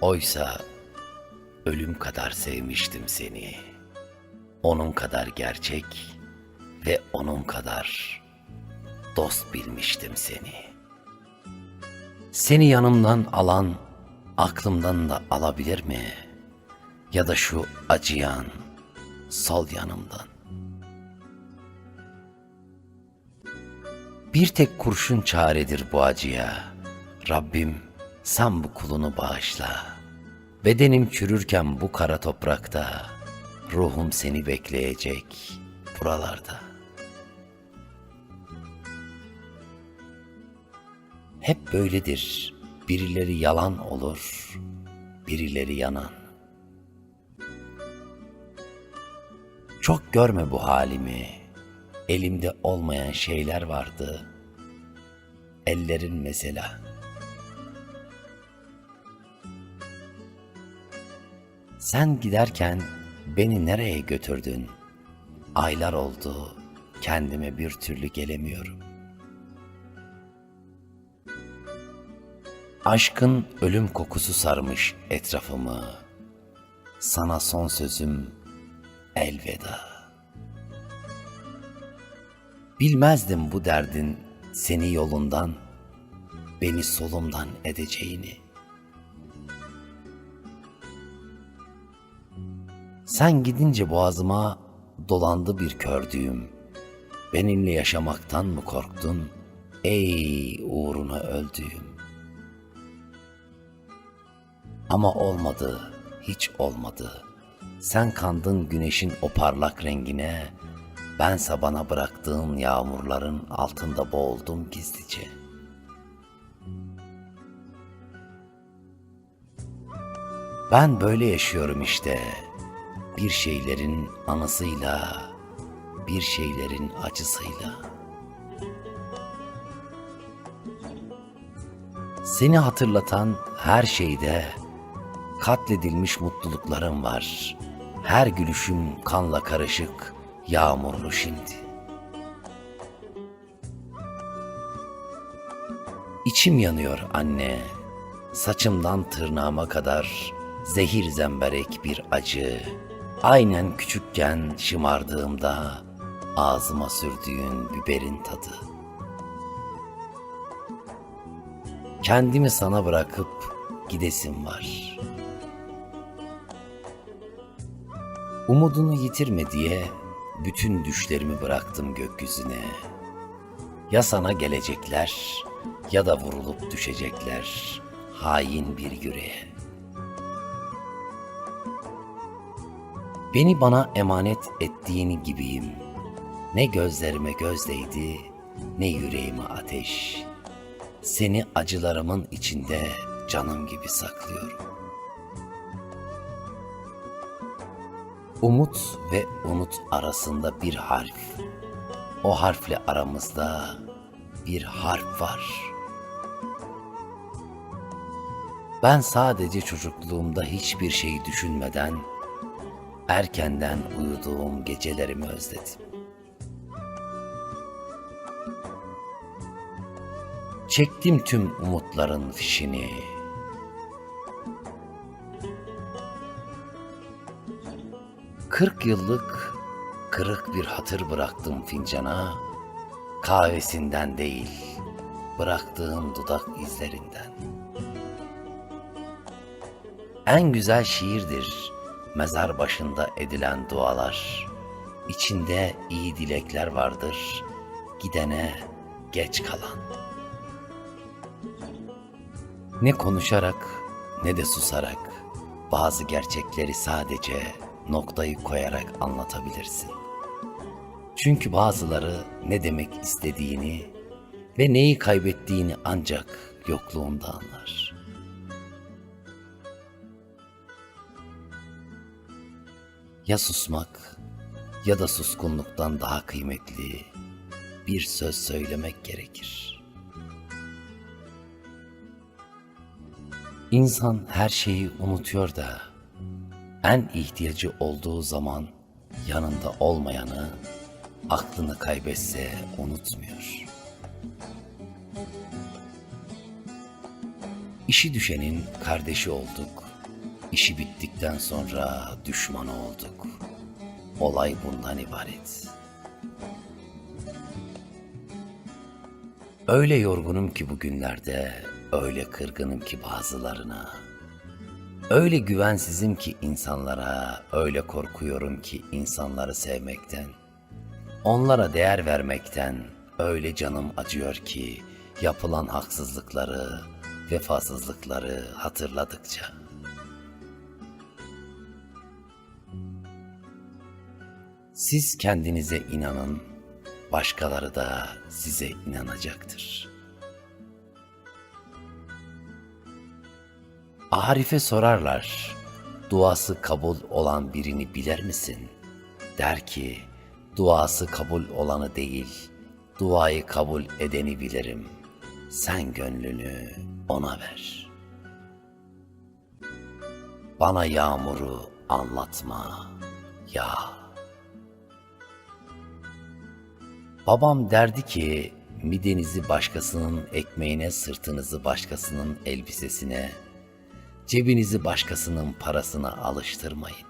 Oysa ölüm kadar sevmiştim seni. Onun kadar gerçek ve onun kadar dost bilmiştim seni. Seni yanımdan alan aklımdan da alabilir mi? Ya da şu acıyan sol yanımdan. Bir tek kurşun çaredir bu acıya. Rabbim sen bu kulunu bağışla. Bedenim çürürken bu kara toprakta, ruhum seni bekleyecek buralarda. Hep böyledir. Birileri yalan olur, birileri yanan. Çok görme bu halimi. Elimde olmayan şeyler vardı. Ellerin mesela. Sen giderken beni nereye götürdün? Aylar oldu, kendime bir türlü gelemiyorum. Aşkın ölüm kokusu sarmış etrafımı. Sana son sözüm elveda. Bilmezdim bu derdin seni yolundan, beni solumdan edeceğini. Sen gidince boğazıma dolandı bir kördüğüm. Benimle yaşamaktan mı korktun? Ey uğruna öldüğüm. Ama olmadı, hiç olmadı. Sen kandın güneşin o parlak rengine, bense bana bıraktığın yağmurların altında boğuldum gizlice. Ben böyle yaşıyorum işte. Bir şeylerin anısıyla, bir şeylerin acısıyla. Seni hatırlatan her şeyde katledilmiş mutluluklarım var. Her gülüşüm kanla karışık, yağmurlu şimdi. İçim yanıyor anne. Saçımdan tırnağıma kadar zehir zemberek bir acı. Aynen küçükken şımardığımda ağzıma sürdüğün biberin tadı. Kendimi sana bırakıp gidesim var. Umudunu yitirme diye bütün düşlerimi bıraktım gökyüzüne. Ya sana gelecekler ya da vurulup düşecekler hain bir yüreğe. Beni bana emanet ettiğin gibiyim. Ne gözlerime göz değdi, ne yüreğime ateş. Seni acılarımın içinde canım gibi saklıyorum. Umut ve unut arasında bir harf. O harfle aramızda bir harf var. Ben sadece çocukluğumda hiçbir şey düşünmeden erkenden uyuduğum gecelerimi özledim. Çektim tüm umutların fişini. Kırk yıllık kırık bir hatır bıraktım fincana. Kahvesinden değil, bıraktığım dudak izlerinden. En güzel şiirdir mezar başında edilen dualar. İçinde iyi dilekler vardır gidene geç kalan. Ne konuşarak ne de susarak bazı gerçekleri sadece noktayı koyarak anlatabilirsin. Çünkü bazıları ne demek istediğini ve neyi kaybettiğini ancak yokluğunda anlar. Ya susmak ya da suskunluktan daha kıymetli bir söz söylemek gerekir. İnsan her şeyi unutuyor da en ihtiyacı olduğu zaman yanında olmayanı aklını kaybetse unutmuyor. İşi düşenin kardeşi olduk. İşi bittikten sonra düşman olduk. Olay bundan ibaret. Öyle yorgunum ki bugünlerde, öyle kırgınım ki bazılarına. Öyle güvensizim ki insanlara, öyle korkuyorum ki insanları sevmekten. Onlara değer vermekten öyle canım acıyor ki yapılan haksızlıkları, vefasızlıkları hatırladıkça. Siz kendinize inanın, başkaları da size inanacaktır. Arif'e sorarlar, duası kabul olan birini bilir misin? Der ki, duası kabul olanı değil, duayı kabul edeni bilirim. Sen gönlünü ona ver. Bana yağmuru anlatma ya. Babam derdi ki midenizi başkasının ekmeğine, sırtınızı başkasının elbisesine, cebinizi başkasının parasına alıştırmayın.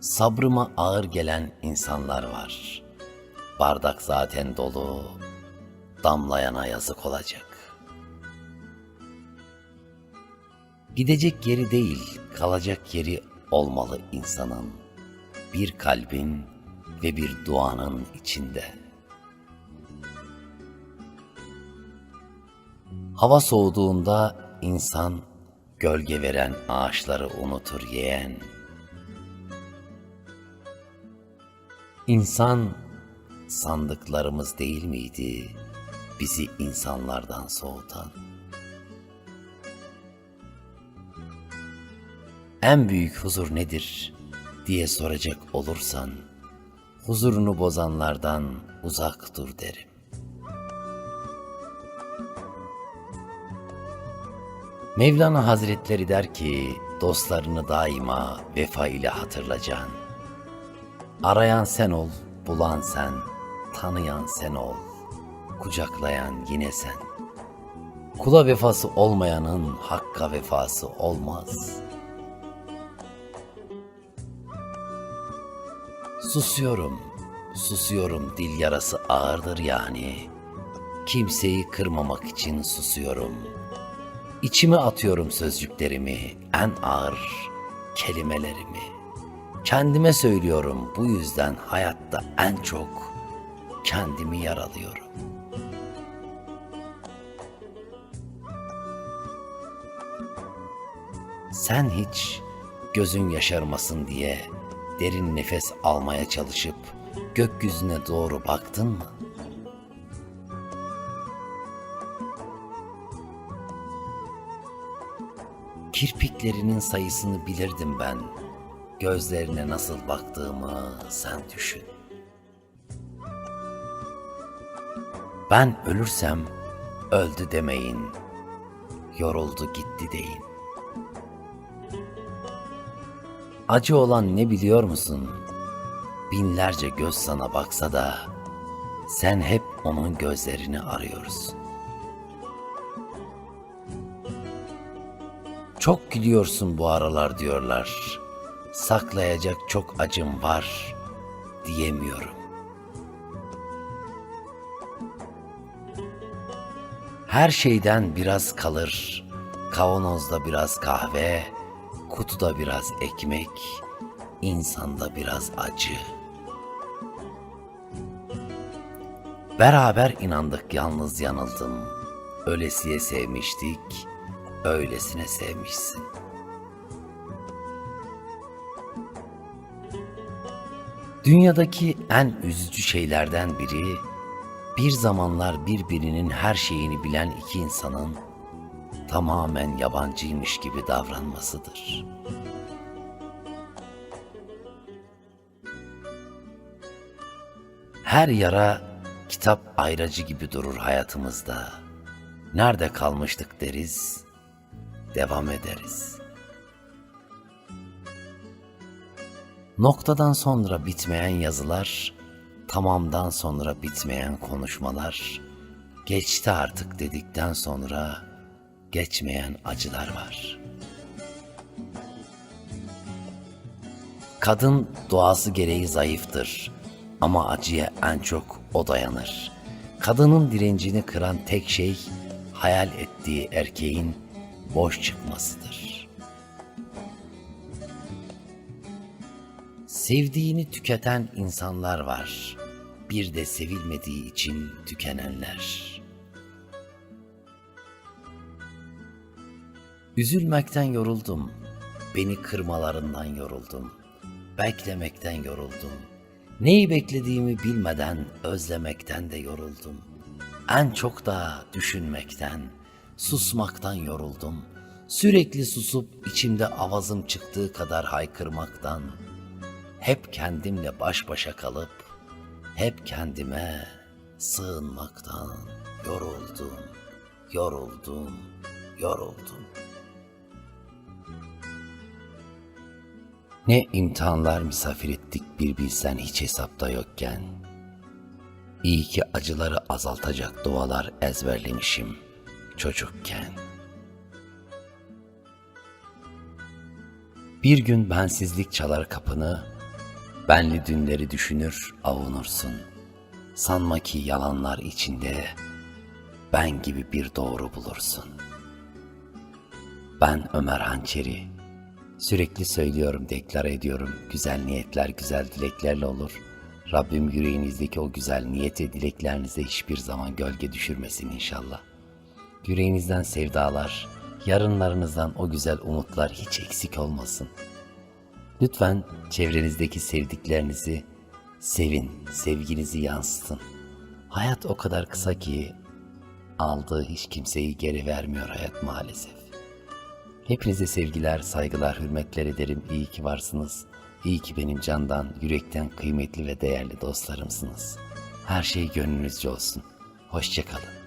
Sabrıma ağır gelen insanlar var. Bardak zaten dolu, damlayana yazık olacak. Gidecek yeri değil, kalacak yeri olmalı insanın. Bir kalbin ve bir duanın içinde. Hava soğuduğunda insan gölge veren ağaçları unutur yeğen. İnsan sandıklarımız değil miydi bizi insanlardan soğutan? En büyük huzur nedir diye soracak olursan, huzurunu bozanlardan uzak dur derim. Mevlana Hazretleri der ki, dostlarını daima vefa ile hatırlayacaksın. Arayan sen ol, bulan sen, tanıyan sen ol, kucaklayan yine sen. Kula vefası olmayanın hakka vefası olmaz. Susuyorum, susuyorum dil yarası ağırdır yani. Kimseyi kırmamak için susuyorum. İçime atıyorum sözcüklerimi, en ağır kelimelerimi. Kendime söylüyorum bu yüzden hayatta en çok kendimi yaralıyorum. Sen hiç gözün yaşarmasın diye derin nefes almaya çalışıp gökyüzüne doğru baktın mı? Kirpiklerinin sayısını bilirdim ben. Gözlerine nasıl baktığımı sen düşün. Ben ölürsem öldü demeyin. Yoruldu gitti deyin. Acı olan ne biliyor musun? Binlerce göz sana baksa da sen hep onun gözlerini arıyorsun. Çok gülüyorsun bu aralar diyorlar. Saklayacak çok acım var diyemiyorum. Her şeyden biraz kalır. Kavanozda biraz kahve, kutuda biraz ekmek, insanda biraz acı. Beraber inandık yalnız yanıldım. Ölesiye sevmiştik, öylesine sevmişsin. Dünyadaki en üzücü şeylerden biri bir zamanlar birbirinin her şeyini bilen iki insanın tamamen yabancıymış gibi davranmasıdır. Her yara kitap ayracı gibi durur hayatımızda. Nerede kalmıştık deriz, devam ederiz. Noktadan sonra bitmeyen yazılar, tamamdan sonra bitmeyen konuşmalar, geçti artık dedikten sonra geçmeyen acılar var. Kadın doğası gereği zayıftır ama acıya en çok o dayanır. Kadının direncini kıran tek şey hayal ettiği erkeğin boş çıkmasıdır. Sevdiğini tüketen insanlar var. Bir de sevilmediği için tükenenler. Üzülmekten yoruldum. Beni kırmalarından yoruldum. Beklemekten yoruldum. Neyi beklediğimi bilmeden özlemekten de yoruldum. En çok da düşünmekten, susmaktan yoruldum. Sürekli susup içimde avazım çıktığı kadar haykırmaktan, hep kendimle baş başa kalıp, hep kendime sığınmaktan yoruldum, yoruldum, yoruldum. Ne imtihanlar misafir ettik bir bilsen hiç hesapta yokken. İyi ki acıları azaltacak dualar ezberlemişim çocukken. Bir gün bensizlik çalar kapını, benli dünleri düşünür avunursun. Sanma ki yalanlar içinde ben gibi bir doğru bulursun. Ben Ömer Hançeri, Sürekli söylüyorum, deklar ediyorum. Güzel niyetler güzel dileklerle olur. Rabbim yüreğinizdeki o güzel niyet ve dileklerinize hiçbir zaman gölge düşürmesin inşallah. Yüreğinizden sevdalar, yarınlarınızdan o güzel umutlar hiç eksik olmasın. Lütfen çevrenizdeki sevdiklerinizi sevin, sevginizi yansıtın. Hayat o kadar kısa ki aldığı hiç kimseyi geri vermiyor hayat maalesef. Hepinize sevgiler, saygılar, hürmetler ederim. İyi ki varsınız. İyi ki benim candan, yürekten kıymetli ve değerli dostlarımsınız. Her şey gönlünüzce olsun. Hoşçakalın.